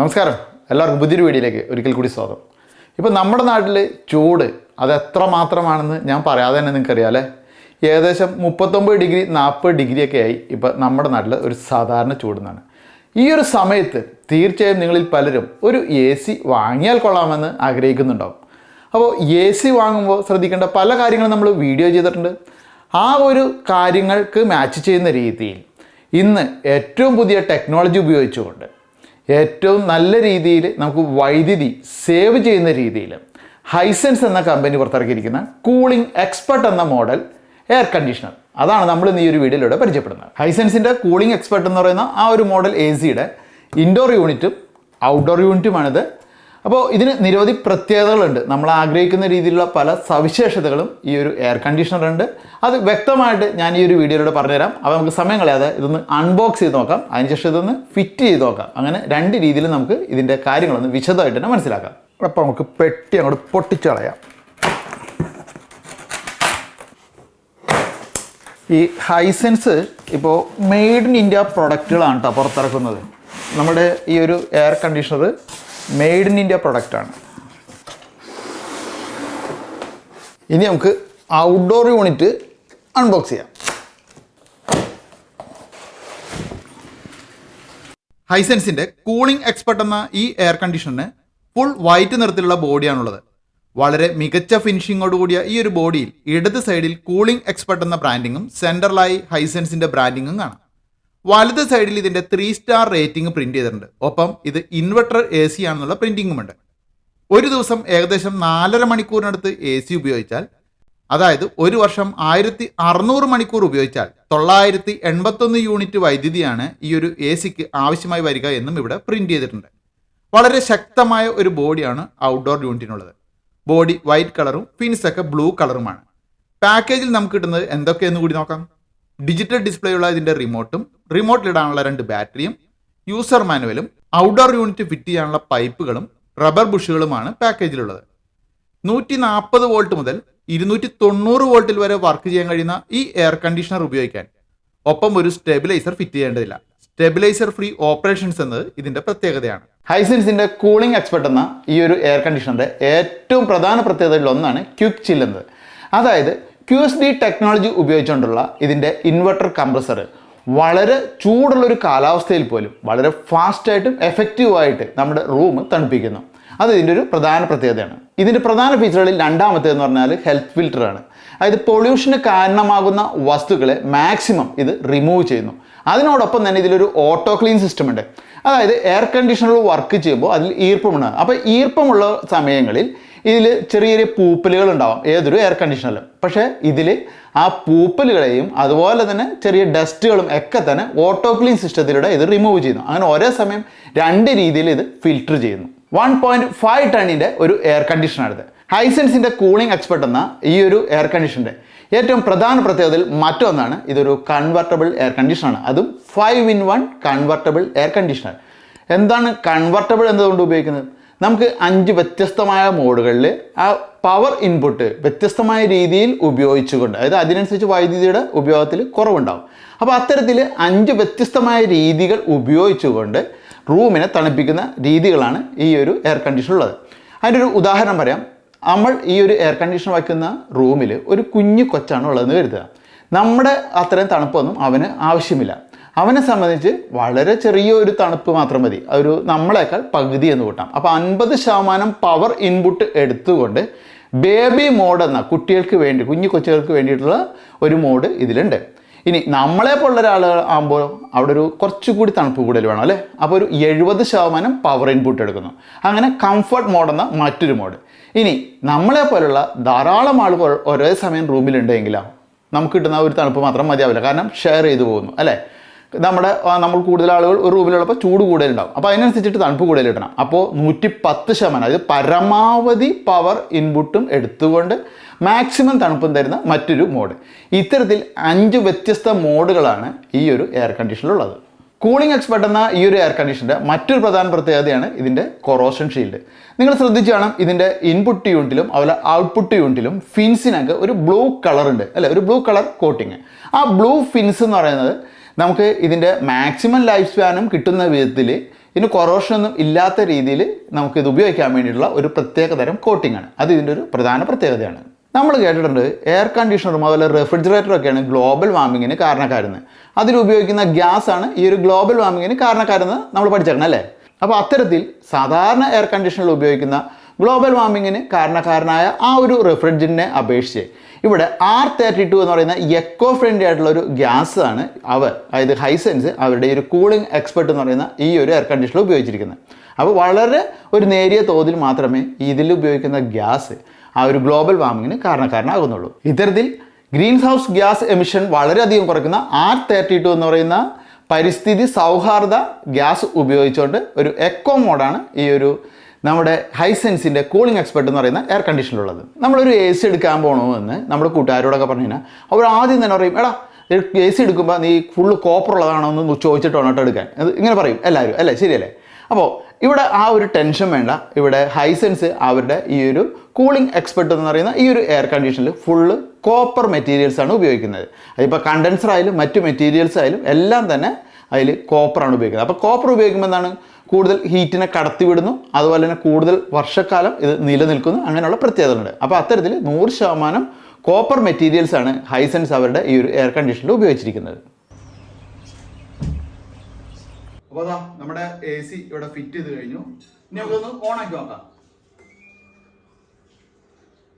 നമസ്കാരം. എല്ലാവർക്കും പുതിയൊരു വീഡിയോയിലേക്ക് ഒരിക്കൽ കൂടി സ്വാഗതം. ഇപ്പോൾ നമ്മുടെ നാട്ടിൽ ചൂട് അത് എത്ര മാത്രമാണെന്ന് ഞാൻ പറയാതെ തന്നെ നിങ്ങൾക്കറിയാമല്ലേ ഏകദേശം മുപ്പത്തൊമ്പത് ഡിഗ്രി നാൽപ്പത് ഡിഗ്രിയൊക്കെ ആയി ഇപ്പോൾ നമ്മുടെ നാട്ടിൽ ഒരു സാധാരണ ചൂടെന്നാണ്. ഈ ഒരു സമയത്ത് തീർച്ചയായും നിങ്ങളിൽ പലരും ഒരു എ സി വാങ്ങിയാൽ കൊള്ളാമെന്ന് ആഗ്രഹിക്കുന്നുണ്ടാവും. അപ്പോൾ എ സി വാങ്ങുമ്പോൾ ശ്രദ്ധിക്കേണ്ട പല കാര്യങ്ങളും നമ്മൾ വീഡിയോ ചെയ്തിട്ടുണ്ട്. ആ ഒരു കാര്യങ്ങൾക്ക് മാച്ച് ചെയ്യുന്ന രീതിയിൽ ഇന്ന് ഏറ്റവും പുതിയ ടെക്നോളജി ഉപയോഗിച്ചുകൊണ്ട് ഏറ്റവും നല്ല രീതിയിൽ നമുക്ക് വൈദ്യുതി സേവ് ചെയ്യുന്ന രീതിയിൽ ഹൈസെൻസ് എന്ന കമ്പനി പുറത്തിറക്കിയിരിക്കുന്ന കൂളിംഗ് എക്സ്പെർട്ട് എന്ന മോഡൽ എയർ കണ്ടീഷണർ അതാണ് നമ്മൾ ഈ ഒരു വീഡിയോയിലൂടെ പരിചയപ്പെടുന്നത്. ഹൈസെൻസിന്റെ കൂളിംഗ് എക്സ്പെർട്ട് എന്ന് പറയുന്ന ആ ഒരു മോഡൽ എ സിയുടെ ഇൻഡോർ യൂണിറ്റും ഔട്ട്ഡോർ യൂണിറ്റുമാണിത് അപ്പോൾ ഇതിന് നിരവധി പ്രത്യേകതകളുണ്ട്. നമ്മൾ ആഗ്രഹിക്കുന്ന രീതിയിലുള്ള പല സവിശേഷതകളും ഈ ഒരു എയർ കണ്ടീഷണർ ഉണ്ട്. അത് വ്യക്തമായിട്ട് ഞാൻ ഈ ഒരു വീഡിയോയിലൂടെ പറഞ്ഞുതരാം. അപ്പോൾ നമുക്ക് സമയം കളയാതെ ഇതൊന്ന് അൺബോക്സ് ചെയ്ത് നോക്കാം. അതിനുശേഷം ഇതൊന്ന് ഫിറ്റ് ചെയ്ത് നോക്കാം. അങ്ങനെ രണ്ട് രീതിയിൽ നമുക്ക് ഇതിന്റെ കാര്യങ്ങളൊന്ന് വിശദമായിട്ട് തന്നെ മനസ്സിലാക്കാം. അപ്പോൾ നമുക്ക് പെട്ടി അങ്ങോട്ട് പൊട്ടിച്ച് കളയാം. ഈ ഹൈസെൻസ് ഇപ്പോൾ മെയ്ഡ് ഇൻ ഇന്ത്യ പ്രൊഡക്റ്റുകളാണ് കേട്ടോ പുറത്തിറക്കുന്നത്. നമ്മുടെ ഈ ഒരു air conditioner made in India പ്രൊഡക്റ്റാണ് ഇനി നമുക്ക് ഔട്ട്ഡോർ യൂണിറ്റ് അൺബോക്സ് ചെയ്യാം. ഹൈസെൻസിന്റെ കൂളിംഗ് എക്സ്പെർട്ട് എന്ന ഈ എയർ കണ്ടീഷണറിന് ഫുൾ വൈറ്റ് നിറത്തിലുള്ള ബോഡിയാണുള്ളത് വളരെ മികച്ച ഫിനിഷിങ്ങോട് കൂടിയ ഈ ഒരു ബോഡിയിൽ ഇടത് സൈഡിൽ കൂളിംഗ് എക്സ്പെർട്ട് എന്ന ബ്രാൻഡിങ്ങും സെന്ററിലായി ഹൈസെൻസിന്റെ ബ്രാൻഡിങ്ങും കാണാം. വലത് സൈഡിൽ ഇതിന്റെ ത്രീ സ്റ്റാർ റേറ്റിംഗ് പ്രിന്റ് ചെയ്തിട്ടുണ്ട്. ഒപ്പം ഇത് ഇൻവെർട്ടർ എ സി ആണെന്നുള്ള പ്രിന്റിങ്ങും ഉണ്ട് ഒരു ദിവസം ഏകദേശം നാലര മണിക്കൂറിനടുത്ത് എ സി ഉപയോഗിച്ചാൽ അതായത് ഒരു വർഷം ആയിരത്തി അറുന്നൂറ് മണിക്കൂർ ഉപയോഗിച്ചാൽ തൊള്ളായിരത്തി എൺപത്തൊന്ന് യൂണിറ്റ് വൈദ്യുതിയാണ് ഈ ഒരു എ സിക്ക് ആവശ്യമായി വരിക എന്നും ഇവിടെ പ്രിന്റ് ചെയ്തിട്ടുണ്ട്. വളരെ ശക്തമായ ഒരു ബോഡിയാണ് ഔട്ട്ഡോർ യൂണിറ്റിനുള്ളത് ബോഡി വൈറ്റ് കളറും ഫിൻസ് ഒക്കെ ബ്ലൂ കളറുമാണ് പാക്കേജിൽ നമുക്ക് കിട്ടുന്നത് എന്തൊക്കെയെന്ന് കൂടി നോക്കാം. ഡിജിറ്റൽ ഡിസ്പ്ലേ ഉള്ള ഇതിന്റെ റിമോട്ടും റിമോട്ടിലിടാനുള്ള രണ്ട് ബാറ്ററിയും യൂസർ മാനുവലും ഔട്ട്ഡോർ യൂണിറ്റ് ഫിറ്റ് ചെയ്യാനുള്ള പൈപ്പുകളും റബ്ബർ ബുഷുകളുമാണ് പാക്കേജിലുള്ളത്. നൂറ്റി നാൽപ്പത് വോൾട്ട് മുതൽ ഇരുന്നൂറ്റി തൊണ്ണൂറ് വോൾട്ടിൽ വരെ വർക്ക് ചെയ്യാൻ കഴിയുന്ന ഈ എയർ കണ്ടീഷണർ ഉപയോഗിക്കാൻ ഒപ്പം ഒരു സ്റ്റെബിലൈസർ ഫിറ്റ് ചെയ്യേണ്ടതില്ല. സ്റ്റെബിലൈസർ ഫ്രീ ഓപ്പറേഷൻസ് എന്നത് ഇതിന്റെ പ്രത്യേകതയാണ്. ഹൈസിൻസിന്റെ കൂളിംഗ് എക്സ്പെർട്ട് എന്ന ഈ ഒരു എയർ കണ്ടീഷണറിന്റെ ഏറ്റവും പ്രധാന പ്രത്യേകതകളിൽ ഒന്നാണ് ക്വിക്ക് ചില്ലെന്നത് അതായത് ക്യു എസ് ഡി ടെക്നോളജി ഉപയോഗിച്ചുകൊണ്ടുള്ള ഇതിന്റെ ഇൻവെർട്ടർ കംപ്രസർ വളരെ ചൂടുള്ളൊരു കാലാവസ്ഥയിൽ പോലും വളരെ ഫാസ്റ്റായിട്ടും എഫക്റ്റീവായിട്ട് നമ്മുടെ റൂം തണുപ്പിക്കുന്നു. അത് ഇതിന്റെ ഒരു പ്രധാന പ്രത്യേകതയാണ്. ഇതിന്റെ പ്രധാന ഫീച്ചറുകളിൽ രണ്ടാമത്തേതെന്ന് പറഞ്ഞാൽ ഹെൽത്ത് ഫിൽറ്ററാണ് അതായത് പൊല്യൂഷന് കാരണമാകുന്ന വസ്തുക്കളെ മാക്സിമം ഇത് റിമൂവ് ചെയ്യുന്നു. അതിനോടൊപ്പം തന്നെ ഇതിലൊരു ഓട്ടോ ക്ലീൻ സിസ്റ്റം ഉണ്ട്. അതായത് എയർ കണ്ടീഷണർ വർക്ക് ചെയ്യുമ്പോൾ അതിൽ ഈർപ്പമുണ്ടാകും അപ്പോൾ ഈർപ്പമുള്ള സമയങ്ങളിൽ ഇതിൽ ചെറിയ ചെറിയ പൂപ്പലുകൾ ഉണ്ടാവും. ഏതൊരു എയർ കണ്ടീഷണറിലും പക്ഷേ ഇതിൽ ആ പൂപ്പലുകളെയും അതുപോലെ തന്നെ ചെറിയ ഡസ്റ്റുകളും ഒക്കെ തന്നെ ഓട്ടോ ക്ലീൻ സിസ്റ്റത്തിലൂടെ ഇത് റിമൂവ് ചെയ്യുന്നു. അങ്ങനെ ഒരേ സമയം രണ്ട് രീതിയിൽ ഇത് ഫിൽറ്റർ ചെയ്യുന്നു. വൺ പോയിന്റ് ഫൈവ് ടണ്ണിന്റെ ഒരു എയർ കണ്ടീഷണറാണിത് ഹൈസെൻസിന്റെ കൂളിംഗ് എക്സ്പെർട്ട് എന്ന ഈ ഒരു എയർ കണ്ടീഷന്റെ ഏറ്റവും പ്രധാന പ്രത്യേകതയിൽ മറ്റൊന്നാണ് ഇതൊരു കൺവെർട്ടബിൾ എയർ കണ്ടീഷണാണ് അതും five in one convertible air conditioner എന്താണ് കൺവെർട്ടബിൾ എന്നതുകൊണ്ട് ഉപയോഗിക്കുന്നത്? നമുക്ക് അഞ്ച് വ്യത്യസ്തമായ മോഡുകളിൽ ആ പവർ ഇൻപുട്ട് വ്യത്യസ്തമായ രീതിയിൽ ഉപയോഗിച്ചുകൊണ്ട് അതായത് അതിനനുസരിച്ച് വൈദ്യുതിയുടെ ഉപയോഗത്തിൽ കുറവുണ്ടാകും അപ്പോൾ അത്തരത്തിൽ അഞ്ച് വ്യത്യസ്തമായ രീതികൾ ഉപയോഗിച്ചുകൊണ്ട് റൂമിനെ തണുപ്പിക്കുന്ന രീതികളാണ് ഈ ഒരു എയർ കണ്ടീഷൻ ഉള്ളത്. അതിന്റെ ഒരു ഉദാഹരണം പറയാം. നമ്മൾ ഈ ഒരു എയർ കണ്ടീഷൻ വയ്ക്കുന്ന റൂമിൽ ഒരു കുഞ്ഞു കൊച്ചാണ് ഉള്ളതെന്ന് കരുതുക. നമ്മുടെ അത്രയും തണുപ്പൊന്നും അവന് ആവശ്യമില്ല. അവനെ സംബന്ധിച്ച് വളരെ ചെറിയ ഒരു തണുപ്പ് മാത്രം മതി. ഒരു നമ്മളെക്കാൾ പകുതി എന്ന് കൂട്ടാം. അപ്പോൾ അൻപത് ശതമാനം പവർ ഇൻപുട്ട് എടുത്തുകൊണ്ട് ബേബി മോഡ് എന്ന കുട്ടികൾക്ക് വേണ്ടി കുഞ്ഞു കൊച്ചുകൾക്ക് വേണ്ടിയിട്ടുള്ള ഒരു മോഡ് ഇതിലുണ്ട്. ഇനി നമ്മളെ പോലുള്ള ഒരാൾ ആകുമ്പോൾ അവിടെ ഒരു കുറച്ചുകൂടി തണുപ്പ് കൂടുതൽ വേണം അല്ലേ? അപ്പോൾ ഒരു എഴുപത് ശതമാനം പവർ ഇൻപുട്ട് എടുക്കുന്നു. അങ്ങനെ കംഫർട്ട് മോഡ് എന്ന മറ്റൊരു മോഡ് ഇനി നമ്മളെ പോലുള്ള ധാരാളം ആളുകൾ ഒരേ സമയം റൂമിലുണ്ടെങ്കിലോ നമുക്ക് കിട്ടുന്ന ഒരു തണുപ്പ് മാത്രം മതിയാവില്ല. കാരണം ഷെയർ ചെയ്തു പോകുന്നു അല്ലേ? നമ്മുടെ നമ്മൾ കൂടുതൽ ആളുകൾ ഒരു റൂമിലുള്ളപ്പോൾ ചൂട് കൂടുതലുണ്ടാവും. അപ്പോൾ അതിനനുസരിച്ചിട്ട് തണുപ്പ് കൂടുതൽ കിട്ടണം. അപ്പോൾ നൂറ്റി പത്ത് ശതമാനം അതായത് പരമാവധി പവർ ഇൻപുട്ടും എടുത്തുകൊണ്ട് മാക്സിമം തണുപ്പും തരുന്ന മറ്റൊരു മോഡ് ഇത്തരത്തിൽ അഞ്ച് വ്യത്യസ്ത മോഡുകളാണ് ഈ ഒരു എയർ കണ്ടീഷനിലുള്ളത് കൂളിംഗ് എക്സ്പെർട്ട് എന്ന ഈ ഒരു എയർ കണ്ടീഷന്റെ മറ്റൊരു പ്രധാന പ്രത്യേകതയാണ് ഇതിന്റെ കൊറോഷൻ ഷീൽഡ് നിങ്ങൾ ശ്രദ്ധിച്ചു കാണാം ഇതിന്റെ ഇൻപുട്ട് യൂണിറ്റിലും അതുപോലെ ഔട്ട്പുട്ട് യൂണിറ്റിലും ഫിൻസിനൊക്കെ ഒരു ബ്ലൂ കളർ ഉണ്ട്. അല്ലേ? ഒരു ബ്ലൂ കളർ കോട്ടിങ് ആ ബ്ലൂ ഫിൻസ് എന്ന് പറയുന്നത് നമുക്ക് ഇതിന്റെ മാക്സിമം ലൈഫ് സ്പാനും കിട്ടുന്ന വിധത്തിൽ ഇതിന് കൊറോഷനൊന്നും ഇല്ലാത്ത രീതിയിൽ നമുക്ക് ഇത് ഉപയോഗിക്കാൻ വേണ്ടിയിട്ടുള്ള ഒരു പ്രത്യേക തരം കോട്ടിംഗ് ആണ്. അത് ഇതിന്റെ ഒരു പ്രധാന പ്രത്യേകതയാണ്. നമ്മൾ കേട്ടിട്ടുണ്ട് എയർ കണ്ടീഷണറും അതുപോലെ റെഫ്രിജറേറ്ററും ഒക്കെയാണ് ഗ്ലോബൽ വാർമിങ്ങിന് കാരണക്കാരെന്ന് അതിൽ ഉപയോഗിക്കുന്ന ഗ്യാസ് ആണ് ഈ ഒരു ഗ്ലോബൽ വാർമിങ്ങിന് കാരണക്കാരെന്ന് നമ്മൾ പഠിച്ചേക്കണം അല്ലേ? അപ്പോൾ അത്തരത്തിൽ സാധാരണ എയർ കണ്ടീഷണറിൽ ഉപയോഗിക്കുന്ന ഗ്ലോബൽ വാർമിങ്ങിന് കാരണക്കാരനായ ആ ഒരു റെഫ്രിജറിനെ അപേക്ഷിച്ച് ഇവിടെ ആർ തേർട്ടി ടു എന്ന് പറയുന്ന എക്കോ ഫ്രണ്ട്ലി ആയിട്ടുള്ള ഒരു ഗ്യാസ് ആണ് അവർ അതായത് ഹൈസെൻസ് അവരുടെ ഒരു കൂളിംഗ് എക്സ്പെർട്ട് എന്ന് പറയുന്ന ഈ ഒരു എയർ കണ്ടീഷണർ ഉപയോഗിച്ചിരിക്കുന്നത്. അപ്പോൾ വളരെ ഒരു നേരിയ തോതിൽ മാത്രമേ ഇതിൽ ഉപയോഗിക്കുന്ന ഗ്യാസ് ആ ഒരു ഗ്ലോബൽ വാർമിങ്ങിന് കാരണക്കാരനാകുന്നുള്ളൂ. ഇത്തരത്തിൽ ഗ്രീൻ ഹൗസ് ഗ്യാസ് എമിഷൻ വളരെയധികം കുറയ്ക്കുന്ന ആർ തേർട്ടി ടു എന്ന് പറയുന്ന പരിസ്ഥിതി സൗഹാർദ്ദ ഗ്യാസ് ഉപയോഗിച്ചുകൊണ്ട് ഒരു എക്കോ മോഡാണ് ഈ ഒരു നമ്മുടെ ഹൈസെൻസിന്റെ കൂളിംഗ് എക്സ്പെർട്ട് എന്ന് പറയുന്ന എയർ കണ്ടീഷനിലുള്ളത് നമ്മളൊരു എ സി എടുക്കാൻ പോകണോ എന്ന് നമ്മുടെ കൂട്ടുകാരോടൊക്കെ പറഞ്ഞു കഴിഞ്ഞാൽ അവർ ആദ്യം തന്നെ പറയും എടാ എ സി എടുക്കുമ്പോൾ നീ ഫുള്ള് കോപ്പർ ഉള്ളതാണോ എന്ന് ചോദിച്ചിട്ട് വേണം എടുക്കാൻ. ഇങ്ങനെ പറയും എല്ലാവരും അല്ലേ? ശരിയല്ലേ? അപ്പോൾ ഇവിടെ ആ ഒരു ടെൻഷൻ വേണ്ട. ഇവിടെ ഹൈസെൻസ് അവരുടെ ഈ ഒരു കൂളിംഗ് എക്സ്പെർട്ട് എന്ന് പറയുന്ന ഈ ഒരു എയർ കണ്ടീഷനിൽ ഫുള്ള് കോപ്പർ മെറ്റീരിയൽസ് ആണ് ഉപയോഗിക്കുന്നത്. അതിപ്പോൾ കണ്ടൻസർ ആയാലും മറ്റു മെറ്റീരിയൽസ് ആയാലും എല്ലാം തന്നെ അതിൽ കോപ്പറാണ് ഉപയോഗിക്കുന്നത്. അപ്പോൾ കോപ്പർ ഉപയോഗിക്കുമ്പോൾ എന്താണ്? കൂടുതൽ ഹീറ്റിനെ കടത്തിവിടുന്നു അതുപോലെ തന്നെ കൂടുതൽ വർഷക്കാലം ഇത് നിലനിൽക്കുന്നു. അങ്ങനെയുള്ള പ്രത്യേകതകളുണ്ട്. അപ്പോൾ അത്തരത്തിൽ നൂറ് ശതമാനം കോപ്പർ മെറ്റീരിയൽസ് ആണ് ഹൈസെൻസ് അവരുടെ ഈ ഒരു എയർ കണ്ടീഷനിൽ ഉപയോഗിച്ചിരിക്കുന്നത്. അപ്പോൾ അതാ നമ്മുടെ എ സി ഇവിടെ ഫിറ്റ് ചെയ്ത് കഴിഞ്ഞു. ഇനി നമുക്കൊന്ന് ഓണാക്കി നോക്കാം.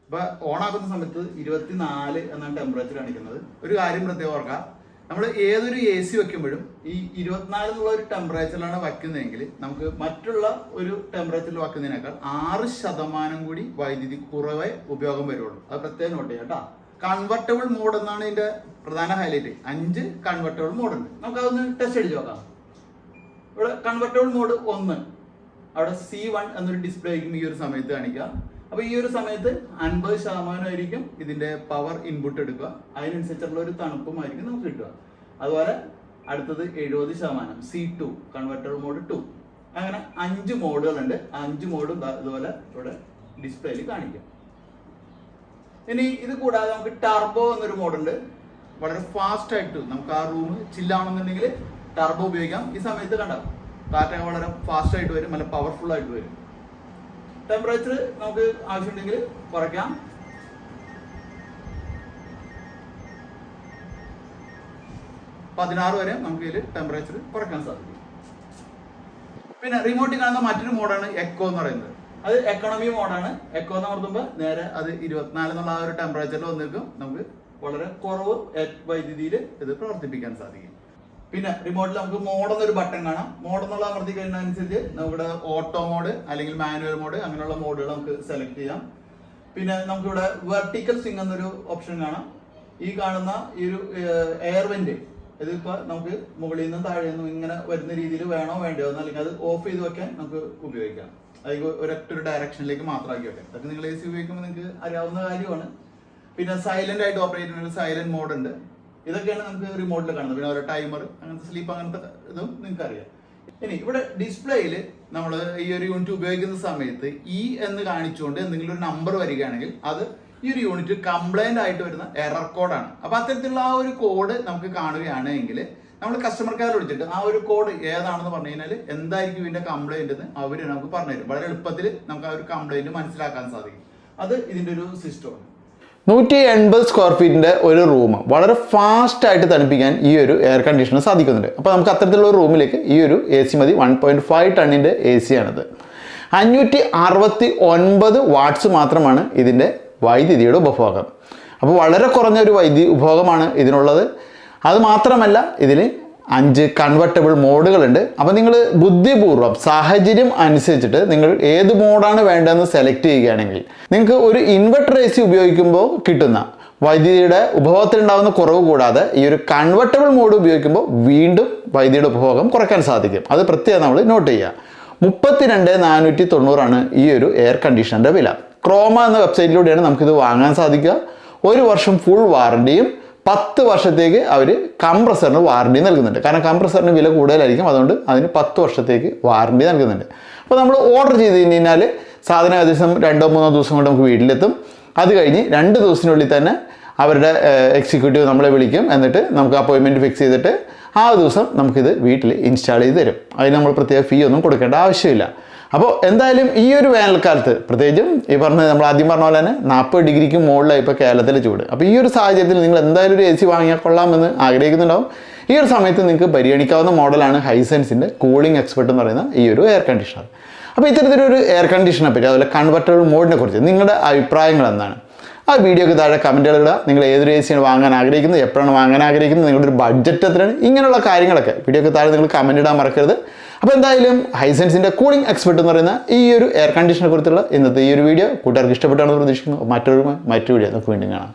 അപ്പോൾ ഓണാക്കുന്ന സമയത്ത് ഇരുപത്തിനാല് എന്നാണ് ടെമ്പറേച്ചർ കാണിക്കുന്നത് ഒരു കാര്യം പ്രത്യേകം ഓർക്കാം നമ്മൾ ഏതൊരു എ സി വെക്കുമ്പോഴും ഈ ഇരുപത്തിനാല് എന്നുള്ള ഒരു ടെമ്പറേച്ചറിലാണ് വയ്ക്കുന്നതെങ്കിൽ നമുക്ക് മറ്റുള്ള ഒരു ടെമ്പറേച്ചറിൽ വയ്ക്കുന്നതിനേക്കാൾ ആറ് ശതമാനം കൂടി വൈദ്യുതി കുറവേ ഉപയോഗം വരുള്ളൂ. അത് പ്രത്യേകം നോട്ട് ചെയ്യാം കേട്ടോ കൺവെർട്ടബിൾ മോഡ് എന്നാണ് ഇതിന്റെ പ്രധാന ഹൈലൈറ്റ് അഞ്ച് കൺവെർട്ടബിൾ മോഡ് ഉണ്ട്. നമുക്ക് അതൊന്ന് ടെസ്റ്റ് അടിച്ച് നോക്കാം. ഇവിടെ കൺവെർട്ടബിൾ മോഡ് ഒന്ന്. അവിടെ സി വൺ എന്നൊരു ഡിസ്പ്ലേ ആയിരിക്കും ഈ ഒരു സമയത്ത് കാണിക്കുക അപ്പൊ ഈ ഒരു സമയത്ത് അൻപത് ശതമാനമായിരിക്കും ഇതിന്റെ പവർ ഇൻപുട്ട് എടുക്കുക. അതിനനുസരിച്ചുള്ള ഒരു തണുപ്പും ആയിരിക്കും നമുക്ക് കിട്ടുക. അതുപോലെ അടുത്തത് എഴുപത് ശതമാനം C to converter mode two അങ്ങനെ അഞ്ച് മോഡുകളുണ്ട് അഞ്ച് മോഡും ഇതുപോലെ ഇവിടെ ഡിസ്പ്ലേയിൽ കാണിക്കും. ഇനി ഇത് കൂടാതെ നമുക്ക് ടർബോ എന്നൊരു മോഡുണ്ട് വളരെ ഫാസ്റ്റ് ആയിട്ട് നമുക്ക് ആ റൂം ചില്ലാണെന്നുണ്ടെങ്കിൽ ടർബോ ഉപയോഗിക്കാം. ഈ സമയത്ത് കണ്ട? കാറ്റൊക്കെ വളരെ ഫാസ്റ്റ് ആയിട്ട് വരും. നല്ല പവർഫുൾ ആയിട്ട് വരും. ടെമ്പറേച്ചർ നമുക്ക് ആവശ്യമുണ്ടെങ്കിൽ കുറയ്ക്കാം. പതിനാറ് വരെ നമുക്ക് ഇതിൽ ടെമ്പറേച്ചർ കുറയ്ക്കാൻ സാധിക്കും. പിന്നെ റിമോട്ടിൽ കാണുന്ന മറ്റൊരു മോഡാണ് എക്കോ എന്ന് പറയുന്നത്. അത് എക്കണോമി മോഡാണ് എക്കോ എന്ന് പറയുമ്പോൾ നേരെ അത് ഇരുപത്തിനാല് എന്നുള്ള ആ ഒരു ടെമ്പറേച്ചറിൽ വന്നിരിക്കും. നമുക്ക് വളരെ കുറവ് വൈദ്യുതിയിൽ ഇത് പ്രവർത്തിപ്പിക്കാൻ സാധിക്കും. പിന്നെ റിമോട്ടിൽ നമുക്ക് മോഡ് എന്നൊരു ബട്ടൺ കാണാം. മോഡ് എന്നുള്ള അമർത്തി അനുസരിച്ച് നമ്മുടെ ഓട്ടോ മോഡ് അല്ലെങ്കിൽ മാനുവൽ മോഡ് അങ്ങനെയുള്ള മോഡുകൾ നമുക്ക് സെലക്ട് ചെയ്യാം. പിന്നെ നമുക്ക് ഇവിടെ വെർട്ടിക്കൽ സ്വിംഗ് എന്നൊരു ഓപ്ഷൻ കാണാം. ഈ കാണുന്ന ഈ ഒരു എയർ വെന്റ് ഇതിപ്പോ നമുക്ക് മുകളിൽ നിന്നും താഴെ നിന്നും ഇങ്ങനെ വരുന്ന രീതിയിൽ വേണോ വേണ്ടോ അല്ലെങ്കിൽ അത് ഓഫ് ചെയ്ത് വെക്കാൻ നമുക്ക് ഉപയോഗിക്കാം. അതായത് ഒരൊറ്റ ഒരു ഡയറക്ഷനിലേക്ക് മാത്രമാക്കി വെക്കാം. അതൊക്കെ നിങ്ങൾ എ സി ഉപയോഗിക്കുമ്പോൾ നിങ്ങൾക്ക് അറിയാവുന്ന കാര്യമാണ്. പിന്നെ സൈലന്റ് ആയിട്ട് ഓപ്പറേറ്റ് ചെയ്യുന്ന ഒരു സൈലന്റ് മോഡ് ഉണ്ട്. ഇതൊക്കെയാണ് നമുക്ക് റിമോട്ടിൽ കാണുന്നത്. പിന്നെ ഓരോ ടൈമർ അങ്ങനത്തെ സ്ലീപ്പ് അങ്ങനത്തെ ഇതും നിങ്ങൾക്ക് അറിയാം ഇനി ഇവിടെ ഡിസ്പ്ലേയിൽ നമ്മൾ ഈ ഒരു യൂണിറ്റ് ഉപയോഗിക്കുന്ന സമയത്ത് ഇ എന്ന് കാണിച്ചുകൊണ്ട് എന്തെങ്കിലും ഒരു നമ്പർ വരികയാണെങ്കിൽ അത് ഈ ഒരു യൂണിറ്റ് കംപ്ലൈന്റ് ആയിട്ട് വരുന്ന എറർ കോഡാണ് അപ്പോൾ അത്തരത്തിലുള്ള ആ ഒരു കോഡ് നമുക്ക് കാണുകയാണെങ്കിൽ നമ്മൾ കസ്റ്റമർ കെയർ വിളിച്ചിട്ട് ആ ഒരു കോഡ് ഏതാണെന്ന് പറഞ്ഞു കഴിഞ്ഞാൽ എന്തായിരിക്കും ഇതിന്റെ കംപ്ലൈന്റ് എന്ന് അവർ നമുക്ക് പറഞ്ഞു തരും വളരെ എളുപ്പത്തിൽ നമുക്ക് ആ ഒരു കംപ്ലൈന്റ് മനസ്സിലാക്കാൻ സാധിക്കും. അത് ഇതിന്റെ ഒരു സിസ്റ്റമാണ് നൂറ്റി എൺപത് സ്ക്വയർ ഫീറ്റിന്റെ ഒരു റൂം വളരെ ഫാസ്റ്റ് ആയിട്ട് തണുപ്പിക്കാൻ ഈ ഒരു എയർ കണ്ടീഷണർ സാധിക്കുന്നുണ്ട്. അപ്പോൾ നമുക്ക് അത്തരത്തിലുള്ള ഒരു റൂമിലേക്ക് ഈ ഒരു എ സി മതി. വൺ പോയിന്റ് ഫൈവ് ടണ്ണിന്റെ എ സി ആണത്. അഞ്ഞൂറ്റി അറുപത്തി ഒൻപത് വാട്ട്സ് മാത്രമാണ് ഇതിന്റെ വൈദ്യുതിയുടെ ഉപഭോഗം. അപ്പോൾ വളരെ കുറഞ്ഞ ഒരു വൈദ്യുതി ഉപഭോഗമാണ് ഇതിനുള്ളത്. അതുമാത്രമല്ല ഇതിൽ അഞ്ച് കൺവെർട്ടബിൾ മോഡുകളുണ്ട്. അപ്പോൾ നിങ്ങൾ ബുദ്ധിപൂർവം സാഹചര്യം അനുസരിച്ചിട്ട് നിങ്ങൾ ഏത് മോഡാണ് വേണ്ടതെന്ന് സെലക്ട് ചെയ്യുകയാണെങ്കിൽ നിങ്ങൾക്ക് ഒരു ഇൻവെർട്ടർ എ സി ഉപയോഗിക്കുമ്പോൾ കിട്ടുന്ന വൈദ്യുതിയുടെ ഉപഭോഗത്തിലുണ്ടാകുന്ന കുറവ് കൂടാതെ ഈ ഒരു കൺവെർട്ടബിൾ മോഡ് ഉപയോഗിക്കുമ്പോൾ വീണ്ടും വൈദ്യുതിയുടെ ഉപഭോഗം കുറയ്ക്കാൻ സാധിക്കും. അത് പ്രത്യേകം നമ്മൾ നോട്ട് ചെയ്യുക. മുപ്പത്തിരണ്ട് നാനൂറ്റി തൊണ്ണൂറാണ് ഈ ഒരു എയർ കണ്ടീഷണറിന്റെ വില. ക്രോമ എന്ന വെബ്സൈറ്റിലൂടെയാണ് നമുക്കിത് വാങ്ങാൻ സാധിക്കുക. ഒരു വർഷം ഫുൾ വാറണ്ടിയും പത്ത് വർഷത്തേക്ക് അവർ കംപ്രസറിന് വാറണ്ടി നൽകുന്നുണ്ട്. കാരണം കംപ്രസറിന് വില കൂടുതലായിരിക്കും. അതുകൊണ്ട് അതിന് പത്ത് വർഷത്തേക്ക് വാറണ്ടി നൽകുന്നുണ്ട്. അപ്പോൾ നമ്മൾ ഓർഡർ ചെയ്ത് കഴിഞ്ഞാൽ സാധനം ഏകദേശം രണ്ടോ മൂന്നോ ദിവസം കൊണ്ട് നമുക്ക് വീട്ടിലെത്തും. അത് കഴിഞ്ഞ് രണ്ട് ദിവസത്തിനുള്ളിൽ തന്നെ അവരുടെ എക്സിക്യൂട്ടീവ് നമ്മളെ വിളിക്കും. എന്നിട്ട് നമുക്ക് അപ്പോയിൻമെന്റ് ഫിക്സ് ചെയ്തിട്ട് ആ ദിവസം നമുക്കിത് വീട്ടിൽ ഇൻസ്റ്റാൾ ചെയ്ത് തരും. അതിന് നമ്മൾ പ്രത്യേക ഫീ ഒന്നും കൊടുക്കേണ്ട ആവശ്യമില്ല. അപ്പോൾ എന്തായാലും ഈ ഒരു വേനൽക്കാലത്ത് പ്രത്യേകിച്ചും ഈ പറഞ്ഞ നമ്മൾ ആദ്യം പറഞ്ഞ പോലെ തന്നെ നാൽപ്പത് ഡിഗ്രിക്ക് മുകളിലായി ഇപ്പോൾ കേരളത്തിലെ ചൂട്. അപ്പോൾ ഈ ഒരു സാഹചര്യത്തിൽ നിങ്ങൾ എന്തായാലും ഒരു എ സി വാങ്ങിയാൽ കൊള്ളാമെന്ന് ആഗ്രഹിക്കുന്നുണ്ടാവും. ഈ ഒരു സമയത്ത് നിങ്ങൾക്ക് പരിഗണിക്കാവുന്ന മോഡലാണ് ഹൈസെൻസിന്റെ കൂളിംഗ് എക്സ്പെർട്ട് എന്ന് പറയുന്ന ഈ ഒരു എയർ കണ്ടീഷണർ അപ്പോൾ ഇത്തരത്തിലൊരു എയർ കണ്ടീഷനെ പറ്റി അതുപോലെ കൺവെർട്ടബിൾ മോഡിനെ കുറിച്ച് നിങ്ങളുടെ അഭിപ്രായങ്ങൾ എന്താണ്? ആ വീഡിയോക്ക് താഴെ കമന്റുകൾ ഇടുക. നിങ്ങൾ ഏതൊരു എ സിയാണ് വാങ്ങാൻ ആഗ്രഹിക്കുന്നത് എപ്പോഴാണ് വാങ്ങാൻ ആഗ്രഹിക്കുന്നത് നിങ്ങളുടെ ഒരു ബഡ്ജറ്റ് എത്രയാണ് ഇങ്ങനെയുള്ള കാര്യങ്ങളൊക്കെ വീഡിയോക്ക് താഴെ നിങ്ങൾ കമന്റ് ഇടാൻ മറക്കരുത്. അപ്പോൾ എന്തായാലും ഹൈസെൻസിന്റെ കൂളിംഗ് എക്സ്പെർട്ട് എന്ന് പറയുന്ന ഈ ഒരു എയർ കണ്ടീഷനെ കുറിച്ചുള്ള ഇന്നത്തെ ഈ ഒരു വീഡിയോ കൂട്ടുകാർക്ക് ഇഷ്ടപ്പെട്ടാണെന്ന് പ്രതീക്ഷിക്കുന്നു. മറ്റൊരു മറ്റു വീഡിയോ നമുക്ക് വീണ്ടും കാണാം.